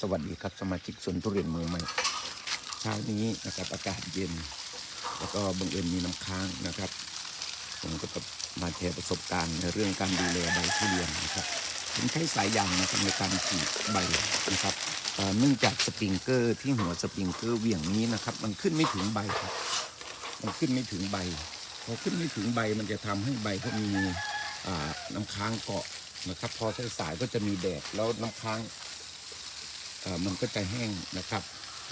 สวัสดีครับสมาชิกสวนทุเรียนเมืองใหม่เช้านี้นะครับอากาศเย็น แล้วก็บังเอิญมีน้ำค้างนะครับ ผมก็จะมาแชร์ประสบการณ์ในเรื่องการดูแลใบทุเรียนนะครับผมใช้สายยางนะครับในการฉีดใบนะครับเนื่องจากสปริงเกอร์ที่หัวสปริงเกอร์เหวี่ยงนี้นะครับ มันขึ้นไม่ถึงใบครับมันขึ้นไม่ถึงใบพอขึ้นไม่ถึงใบมันจะทำให้ใบเขามีน้ำค้างเกาะนะครับ พอสายก็จะมีแดดแล้วน้ำค้าง มันก็จะแห้งนะครับ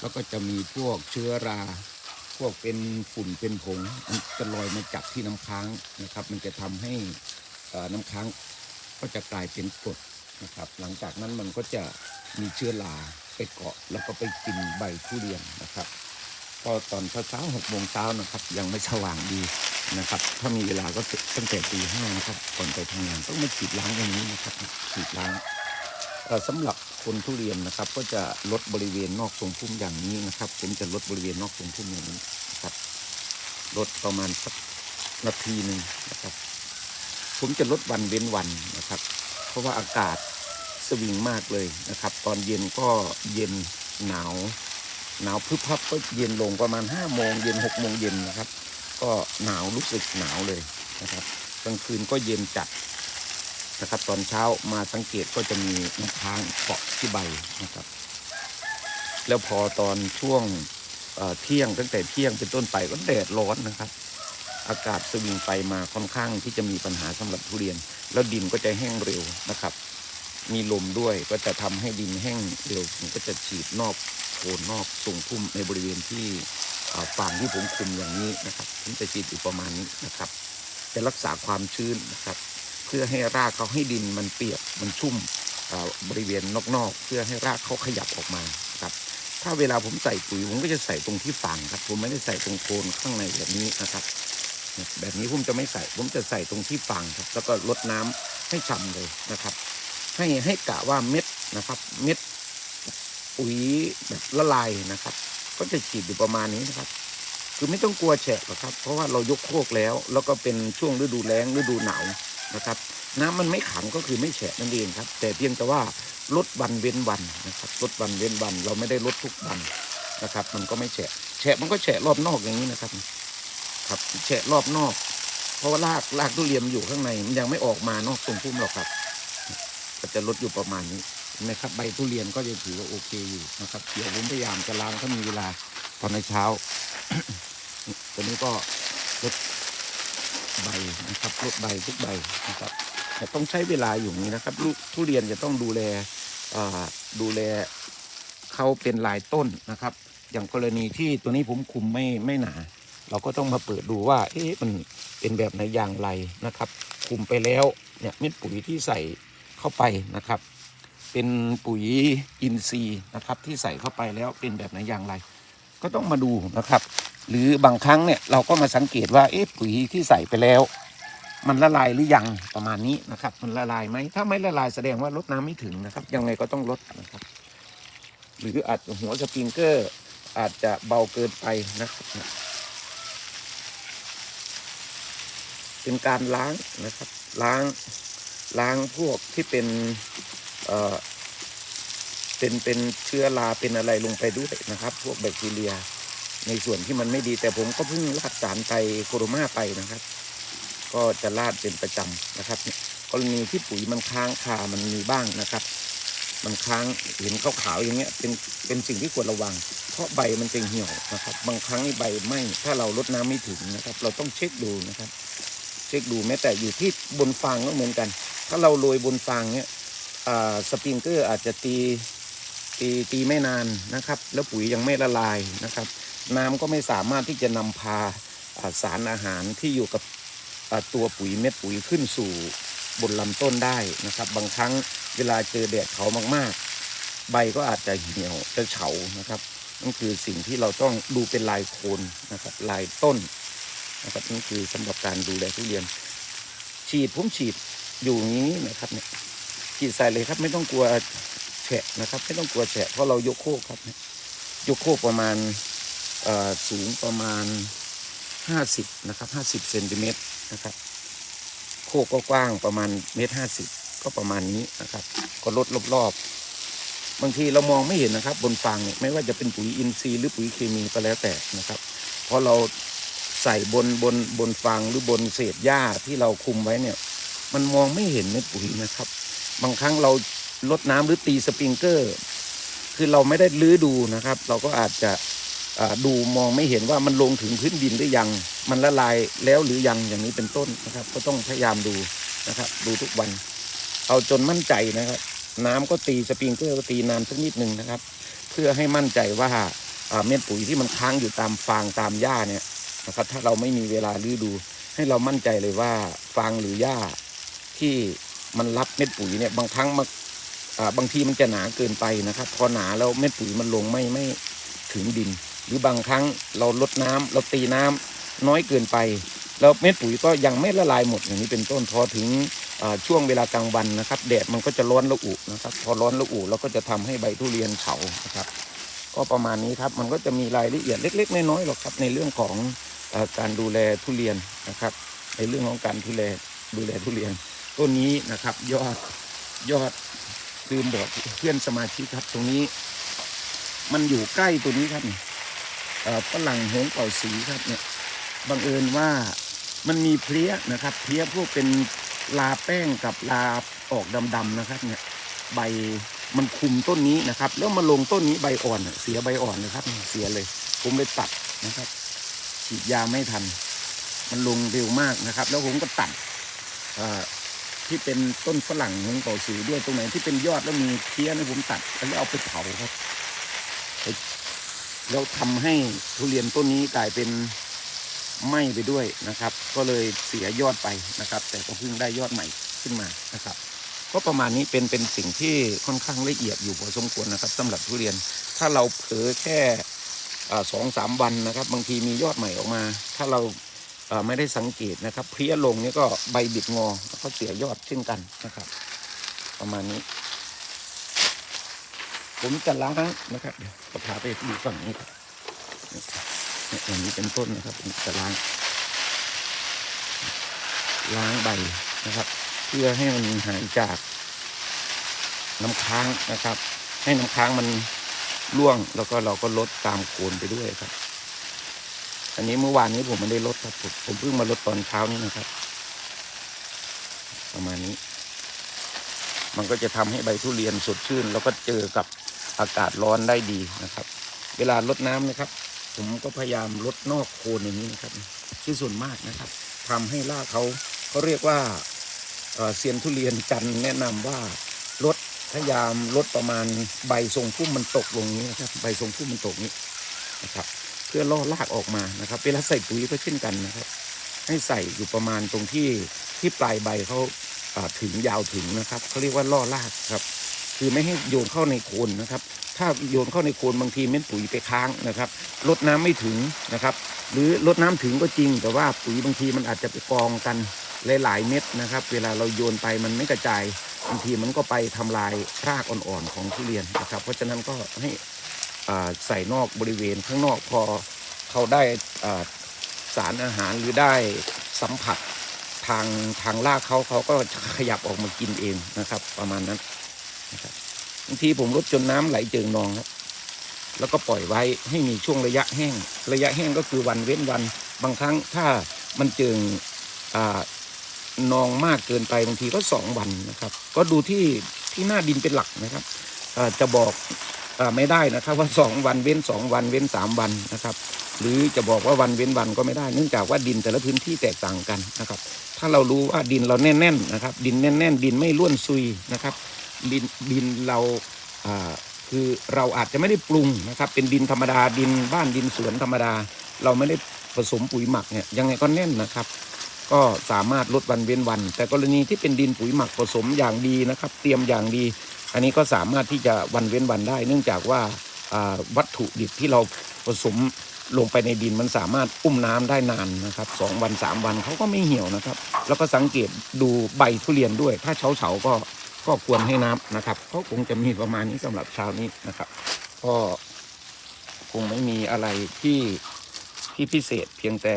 แล้วก็จะมีพวกเชื้อรา พวกเป็นฝุ่นเป็นผงมันจะลอยมาจับที่น้ำค้างนะครับ มันจะทำให้น้ำค้างก็จะกลายเป็นกรดนะครับ หลังจากนั้นมันก็จะมีเชื้อราไปเกาะแล้วก็ไปกินใบทุเรียนนะครับพอตอนเช้าหกโมงเช้านะครับ ยังไม่สว่างดีนะครับ ถ้ามีเวลาก็ตั้งแต่ตีห้านะครับ ก่อนไปทำงานต้องมาฉีดล้างตรงนี้นะครับฉีดล้าง สำหรับคนทุเรียนนะครับ ก็จะลดบริเวณนอกทรงพุ่มอย่างนี้นะครับผมจะลดบริเวณนอกทรงพุ่มอย่างนี้นะครับลดประมาณสักนาทีหนึ่งนะครับ ผมจะลดวันเว้นวันนะครับ เพราะว่าอากาศสวิงมากเลยนะครับ ตอนเย็นก็เย็นหนาว หนาวพึบพับก็เย็นลงประมาณห้าโมงเย็นหกโมงเย็นนะครับ ก็หนาวรู้สึกหนาวเลยนะครับกลางคืนก็เย็นจัด นะครับ ตอนเช้ามาสังเกตก็จะมีน้ำค้างเกาะที่ใบนะครับ แล้วพอตอนช่วงเเที่ยงตั้งแต่เที่ยงเป็นต้นไปก็แดดร้อนนะครับ อากาศสวิงไปมาค่อนข้างที่จะมีปัญหาสำหรับทุเรียน แล้วดินก็จะแห้งเร็วนะครับ มีลมด้วยก็จะทำให้ดินแห้งเร็วผมก็จะฉีดนอกโคนนอกทรงพุ่มในบริเวณที่ฝั่งที่ผมคุมอย่างนี้นะครับผมจะฉีดอยู่ประมาณนี้นะครับ จะรักษาความชื้นนะครับ เพื่อให้รากเขาให้ดินมันเปียกมันชุ่มบริเวณนอกๆ เพื่อให้รากเขาขยับออกมาครับ ถ้าเวลาผมใส่ปุ๋ยผมก็จะใส่ตรงที่ฝั่งครับ ผมไม่ได้ใส่ตรงโคนข้างในแบบนี้นะครับ แบบนี้ผมจะไม่ใส่ผมจะใส่ตรงที่ฝั่งครับ แล้วก็ลดน้ำให้ฉ่ำเลยนะครับ ให้ให้กะว่าเม็ดนะครับ เม็ดปุ๋ยแบบละลายนะครับ ก็จะฉีดอยู่ประมาณนี้นะครับคือไม่ต้องกลัวแฉะหรอกครับ เพราะว่าเรายกโคกแล้ว แล้วก็เป็นช่วงฤดูแล้งฤดูหนาว นะครับ น้ำมันไม่ขังก็คือไม่แฉะนั่นเองครับ แต่เพียงแต่ว่าลดวันเว้นวันนะครับลดวันเว้นวันเราไม่ได้ลดทุกวันนะครับ มันก็ไม่แฉะแฉะมันก็แฉะรอบนอกอย่างนี้นะครับ ครับแฉะรอบนอก เพราะว่ารากรากทุเรียนอยู่ข้างในมันยังไม่ออกมานอกตรงพุ่มหรอกครับก็จะลดอยู่ประมาณนี้นะครับใบทุเรียนก็จะถือว่าโอเคอยู่นะครับเดี๋ยวผมพยายามจะล้างถ้ามีเวลาตอนในเช้า ตัวนี้ก็ลด ใบนะครับลดใบทุกใบนะครับแต่ต้องใช้เวลาอยู่นี้นะครับลูกทุเรียนจะต้องดูแลดูแลเขาเป็นลายต้นนะครับ อย่างกรณีที่ตัวนี้ผมคุมไม่ไม่หนา เราก็ต้องมาเปิดดูว่าเอ๊ะมันเป็นแบบไหนอย่างไรนะครับ คุมไปแล้วเนี่ยเม็ดปุ๋ยที่ใส่เข้าไปนะครับ เป็นปุ๋ยอินทรีย์นะครับที่ใส่เข้าไปแล้วเป็นแบบไหนอย่างไร ก็ต้องมาดูนะครับ หรือบางครั้งเนี่ยเราก็มาสังเกตว่าเอ๊ะปุ๋ยที่ใส่ไปแล้ว มันละลายหรือยังประมาณนี้นะครับ มันละลายไหมถ้าไม่ละลายแสดงว่าลดน้ำไม่ถึงนะครับ ยังไงก็ต้องลดนะครับ หรืออาจหัวสปริงเกอร์อาจจะเบาเกินไปนะครับเป็นการล้างนะครับ ล้างล้างพวกที่เป็นเอ่อเป็นเป็นเชื้อราเป็นอะไรลงไปด้วยนะครับ พวกแบคทีเรีย ในส่วนที่มันไม่ดีแต่ผมก็เพิ่งลาดสารไตโคโรมาไปนะครับ ก็จะลาดเป็นประจำนะครับกรณีที่ปุ๋ยมันค้างคามันมีบ้างนะครับ มันค้างเห็นขาวๆอย่างเงี้ยเป็นเป็นสิ่งที่ควรระวัง เพราะใบมันจะเหี่ยวนะครับ บางครั้งใบไหม้ถ้าเราลดน้ำไม่ถึงนะครับ เราต้องเช็คดูนะครับ เช็คดูแม้แต่อยู่ที่บนฟางก็เหมือนกัน ถ้าเราโรยบนฟางเนี้ยสปริงเกอร์อาจจะตีตีตีไม่นานนะครับ แล้วปุ๋ยยังไม่ละลายนะครับ น้ำก็ไม่สามารถที่จะนำพาอ่าสารอาหารที่อยู่กับตัวปุ๋ยเม็ดปุ๋ยขึ้นสู่บนลำต้นได้นะครับ บางครั้งเวลาเจอแดดเผามากๆ ใบก็อาจจะเหี่ยวจะเฉานะครับนั่นคือสิ่งที่เราต้องดูเป็นลายโคนนะครับลายต้นนะครับนั่นคือสำหรับการดูแลทุเรียน ฉีดผมฉีดอยู่อย่างนี้นะครับเนี่ยฉีดใส่เลยครับ ไม่ต้องกลัวแฉะนะครับ ไม่ต้องกลัวแฉะเพราะเรายกโคกครับยกโคกประมาณ สูงประมาณห้าสิบนะครับห้าสิบเซนติเมตรนะครับโคกก็กว้างประมาณเมตรห้าสิบก็ประมาณนี้นะครับ ก็ลดรอบๆบางทีเรามองไม่เห็นนะครับ บนฟางเนี่ยไม่ว่าจะเป็นปุ๋ยอินทรีย์หรือปุ๋ยเคมีก็แล้วแต่นะครับ เพราะเราใส่บนบนบนฟางหรือบนเศษหญ้าที่เราคุมไว้เนี่ย มันมองไม่เห็นเม็ดปุ๋ยนะครับ บางครั้งเราลดน้ำหรือตีสปริงเกอร์ คือเราไม่ได้ลื้อดูนะครับ เราก็อาจจะ ดูมองไม่เห็นว่ามันลงถึงพื้นดินหรือยัง มันละลายแล้วหรือยังอย่างนี้เป็นต้นนะครับ ก็ต้องพยายามดูนะครับ ดูทุกวัน เอาจนมั่นใจนะครับ น้ำก็ตีสปริงเกอร์ก็ตีนานสักนิดหนึ่งนะครับ เพื่อให้มั่นใจว่าเม็ดปุ๋ยที่มันค้างอยู่ตามฟางตามหญ้าเนี่ยนะครับ ถ้าเราไม่มีเวลาลื้อดู ให้เรามั่นใจเลยว่าฟางหรือหญ้าที่มันรับเม็ดปุ๋ยเนี่ยบางครั้งมันอ่าบางทีมันจะหนาเกินไปนะครับ พอหนาแล้วเม็ดปุ๋ยมันลงไม่ไม่ถึงดิน หรือบางครั้งเราลดน้ำเราตีน้ำน้อยเกินไป แล้วเม็ดปุ๋ยก็ยังไม่ละลายหมดอย่างนี้เป็นต้นพอถึงช่วงเวลากลางวันนะครับแดดมันก็จะร้อนระอุนะครับ พอร้อนระอุแล้วก็จะทำให้ใบทุเรียนเฉานะครับ ก็ประมาณนี้ครับมันก็จะมีรายละเอียดเล็ก ๆ น้อยๆหรอกครับในเรื่องของอการดูแลทุเรียนนะครับ ในเรื่องของการดูแลดูแลทุเรียนต้นนี้นะครับ ยอดยอดลืมบอกเพื่อนสมาชิกครับ ตรงนี้ มันอยู่ใกล้ตัวนี้ครับนี่ ฝรั่งหงเป่าสีครับเนี่ยบังเอิญว่ามันมีเพลี้ยนะครับ เพลี้ยพวกเป็นลาแป้งกับลาออกดำๆนะครับเนี่ยใบมันคุมต้นนี้นะครับ แล้วมาลงต้นนี้ใบอ่อนเสียใบอ่อนนะครับ เสียเลย ผมไปตัดนะครับ ฉีดยาไม่ทัน มันลงเร็วมากนะครับ แล้วผมก็ตัดที่เป็นต้นฝรั่งหงเป่าสีด้วยตรงไหนที่เป็นยอดแล้วมีเพลี้ยนะผมตัดแล้วเอาไปเผาครับ แล้วทำให้ทุเรียนต้นนี้กลายเป็นไหม้ไปด้วยนะครับ ก็เลยเสียยอดไปนะครับ แต่ก็เพิ่งได้ยอดใหม่ขึ้นมานะครับ ก็ประมาณนี้เป็นเป็นสิ่งที่ค่อนข้างละเอียดอยู่พอสมควรนะครับสำหรับทุเรียนถ้าเราเผลอแค่สองสามวันนะครับ บางทีมียอดใหม่ออกมา ถ้าเราไม่ได้สังเกตนะครับ เพี้ยลงนี่ก็ใบบิดงอแล้วก็เสียยอดเช่นกันนะครับ ประมาณนี้ ผมจะล้างนะครับเดี๋ยวจะพาไปดูฝั่งนี้ครับเนี่ยอย่างนี้เป็นต้นนะครับผมจะล้าง ล้างใบนะครับ เพื่อให้มันหายจากน้ำค้างนะครับ ให้น้ำค้างมันร่วงแล้วก็เราก็ลดตามโคนไปด้วยครับ อันนี้เมื่อวานนี้ผมไม่ได้ลดครับผมผมเพิ่งมาลดตอนเช้านี้นะครับ ประมาณนี้ มันก็จะทำให้ใบทุเรียนสดชื่น แล้วก็เจอกับ อากาศร้อนได้ดีนะครับ เวลาลดน้ำนะครับ ผมก็พยายามลดนอกโคนอย่างนี้นะครับที่ส่วนมากนะครับทำให้รากเขาเขาเรียกว่าเซียนทุเรียนจันแนะนำว่าลดพยายามลดประมาณใบทรงพุ่มมันตกลงนี้นะครับ ใบทรงพุ่มมันตกนี้นะครับ เพื่อล่อรากออกมานะครับ เวลาใส่ปุ๋ยก็เช่นกันนะครับ ให้ใส่อยู่ประมาณตรงที่ที่ปลายใบเขาถึงยาวถึงนะครับเขาเรียกว่าล่อรากครับ คือไม่ให้โยนเข้าในโคนนะครับ ถ้าโยนเข้าในโคนบางทีเม็ดปุ๋ยไปค้างนะครับลดน้ำไม่ถึงนะครับ หรือลดน้ำถึงก็จริง แต่ว่าปุ๋ยบางทีมันอาจจะไปกองกันหลายๆเม็ดนะครับ เวลาเราโยนไปมันไม่กระจายบางทีมันก็ไปทำลายรากอ่อนๆของทุเรียนนะครับ เพราะฉะนั้นก็ให้ใส่นอกบริเวณข้างนอกพอเขาได้สารอาหารหรือได้สัมผัสทางทางรากเขาเขาก็ขยับออกมากินเองนะครับ ประมาณนั้น บางทีผมลดจนน้ำไหลเจิงนองครับแล้วก็ปล่อยไว้ให้มีช่วงระยะแห้ง ระยะแห้งก็คือวันเว้นวัน บางครั้งถ้ามันเจิงอนองมากเกินไปบางทีก็สองวันนะครับ ก็ดูที่ที่หน้าดินเป็นหลักนะครับจะบอกอไม่ได้นะครับว่าสองวันเว้นสองวันเว้นสามวันนะครับ หรือจะบอกว่าวันเว้นวันก็ไม่ได้ เนื่องจากว่าดินแต่ละพื้นที่แตกต่างกันนะครับ ถ้าเรารู้ว่าดินเราแน่นๆนะครับ ดินแน่น ๆ ดินไม่ร่วนซุยนะครับ ดินดินเราคือเราอาจจะไม่ได้ปรุงนะครับ เป็นดินธรรมดาดินบ้านดินสวนธรรมดา เราไม่ได้ผสมปุ๋ยหมักเนี่ยยังไงก็แน่นนะครับ ก็สามารถลดวันเว้นวัน แต่กรณีที่เป็นดินปุ๋ยหมักผสมอย่างดีนะครับ เตรียมอย่างดี อันนี้ก็สามารถที่จะวันเว้นวันได้ เนื่องจากว่าวัตถุดิบที่เราผสมลงไปในดินมันสามารถอุ้มน้ำได้นานนะครับสองวันสามวันเขาก็ไม่เหี่ยวนะครับ แล้วก็สังเกตดูใบทุเรียนด้วย ถ้าเฉาเฉาก็ ก็ควรให้น้ำนะครับก็คงจะมีประมาณนี้สำหรับเช้านี้นะครับ ก็คงไม่มีอะไรที่ที่พิเศษเพียงแต่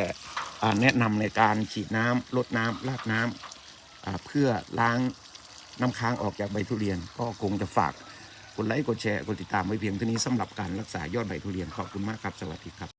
แนะนำในการฉีดน้ำลดน้ำราดน้ำอ่าเพื่อล้างน้ำค้างออกจากใบทุเรียน ก็คงจะฝากกดไลค์กดแชร์กดติดตามไว้เพียงเท่านี้สำหรับการรักษายอดใบทุเรียนขอบคุณมากครับสวัสดีครับ